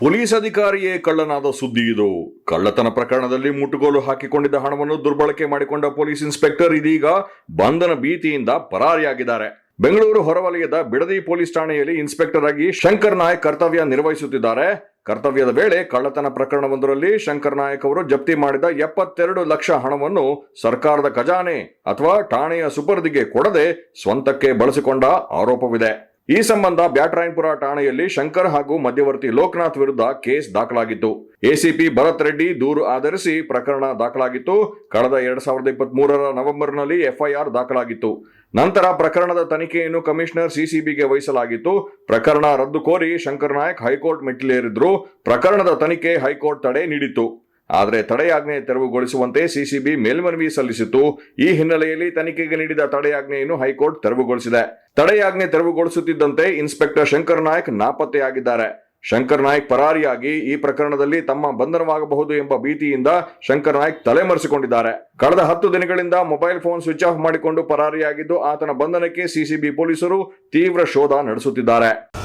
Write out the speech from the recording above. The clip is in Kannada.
ಪೊಲೀಸ್ ಅಧಿಕಾರಿಯೇ ಕಳ್ಳನಾದ ಸುದ್ದಿ ಇದು. ಕಳ್ಳತನ ಪ್ರಕರಣದಲ್ಲಿ ಮುಟ್ಟುಗೋಲು ಹಾಕಿಕೊಂಡಿದ್ದ ಹಣವನ್ನು ದುರ್ಬಳಕೆ ಮಾಡಿಕೊಂಡ ಪೊಲೀಸ್ ಇನ್ಸ್ಪೆಕ್ಟರ್ ಇದೀಗ ಬಂಧನ ಭೀತಿಯಿಂದ ಪರಾರಿಯಾಗಿದ್ದಾರೆ. ಬೆಂಗಳೂರು ಹೊರವಲಯದ ಬಿಡದಿ ಪೊಲೀಸ್ ಠಾಣೆಯಲ್ಲಿ ಇನ್ಸ್ಪೆಕ್ಟರ್ ಆಗಿ ಶಂಕರ್ ನಾಯಕ್ ಕರ್ತವ್ಯ ನಿರ್ವಹಿಸುತ್ತಿದ್ದಾರೆ. ಕರ್ತವ್ಯದ ವೇಳೆ ಕಳ್ಳತನ ಪ್ರಕರಣವೊಂದರಲ್ಲಿ ಶಂಕರ್ ನಾಯಕ್ ಅವರು ಜಪ್ತಿ ಮಾಡಿದ ಎಪ್ಪತ್ತೆರಡು ಲಕ್ಷ ಹಣವನ್ನು ಸರ್ಕಾರದ ಖಜಾನೆ ಅಥವಾ ಠಾಣೆಯ ಸುಪರ್ದಿಗೆ ಕೊಡದೆ ಸ್ವಂತಕ್ಕೆ ಬಳಸಿಕೊಂಡ ಆರೋಪವಿದೆ. ಈ ಸಂಬಂಧ ಬ್ಯಾಟರಾಯನ್ಪುರ ಠಾಣೆಯಲ್ಲಿ ಶಂಕರ್ ಹಾಗೂ ಮಧ್ಯವರ್ತಿ ಲೋಕನಾಥ್ ವಿರುದ್ಧ ಕೇಸ್ ದಾಖಲಾಗಿತ್ತು. ಎಸಿಪಿ ಭರತ್ ರೆಡ್ಡಿ ದೂರು ಆಧರಿಸಿ ಪ್ರಕರಣ ದಾಖಲಾಗಿತ್ತು. ಕಳೆದ ಎರಡ್ ಸಾವಿರದ ಇಪ್ಪತ್ತ್ ಮೂರರ ನವೆಂಬರ್ನಲ್ಲಿ ಎಫ್ಐಆರ್ ದಾಖಲಾಗಿತ್ತು. ನಂತರ ಪ್ರಕರಣದ ತನಿಖೆಯನ್ನು ಕಮಿಷನರ್ ಸಿಸಿಬಿಗೆ ವಹಿಸಲಾಗಿತ್ತು. ಪ್ರಕರಣ ರದ್ದು ಕೋರಿ ಶಂಕರ್ ನಾಯಕ್ ಹೈಕೋರ್ಟ್ ಮೆಟ್ಟಿಲೇರಿದ್ರು. ಪ್ರಕರಣದ ತನಿಖೆ ಹೈಕೋರ್ಟ್ ತಡೆ ನೀಡಿತ್ತು. ಆದರೆ ತಡೆಯಾಜ್ಞೆ ತೆರವುಗೊಳಿಸುವಂತೆ ಸಿಸಿಬಿ ಮೇಲ್ಮನವಿ ಸಲ್ಲಿಸಿತ್ತು. ಈ ಹಿನ್ನೆಲೆಯಲ್ಲಿ ತನಿಖೆಗೆ ನೀಡಿದ ತಡೆಯಾಜ್ಞೆಯನ್ನು ಹೈಕೋರ್ಟ್ ತೆರವುಗೊಳಿಸಿದೆ. ತಡೆಯಾಜ್ಞೆ ತೆರವುಗೊಳಿಸುತ್ತಿದ್ದಂತೆ ಇನ್ಸ್ಪೆಕ್ಟರ್ ಶಂಕರ್ ನಾಯಕ್ ನಾಪತ್ತೆಯಾಗಿದ್ದಾರೆ. ಶಂಕರ್ ನಾಯಕ್ ಪರಾರಿಯಾಗಿ ಈ ಪ್ರಕರಣದಲ್ಲಿ ತಮ್ಮ ಬಂಧನವಾಗಬಹುದು ಎಂಬ ಭೀತಿಯಿಂದ ಶಂಕರ್ ನಾಯಕ್ ತಲೆಮರೆಸಿಕೊಂಡಿದ್ದಾರೆ. ಕಳೆದ ಹತ್ತು ದಿನಗಳಿಂದ ಮೊಬೈಲ್ ಫೋನ್ ಸ್ವಿಚ್ ಆಫ್ ಮಾಡಿಕೊಂಡು ಪರಾರಿಯಾಗಿದ್ದು ಆತನ ಬಂಧನಕ್ಕೆ ಸಿಸಿಬಿ ಪೊಲೀಸರು ತೀವ್ರ ಶೋಧ ನಡೆಸುತ್ತಿದ್ದಾರೆ.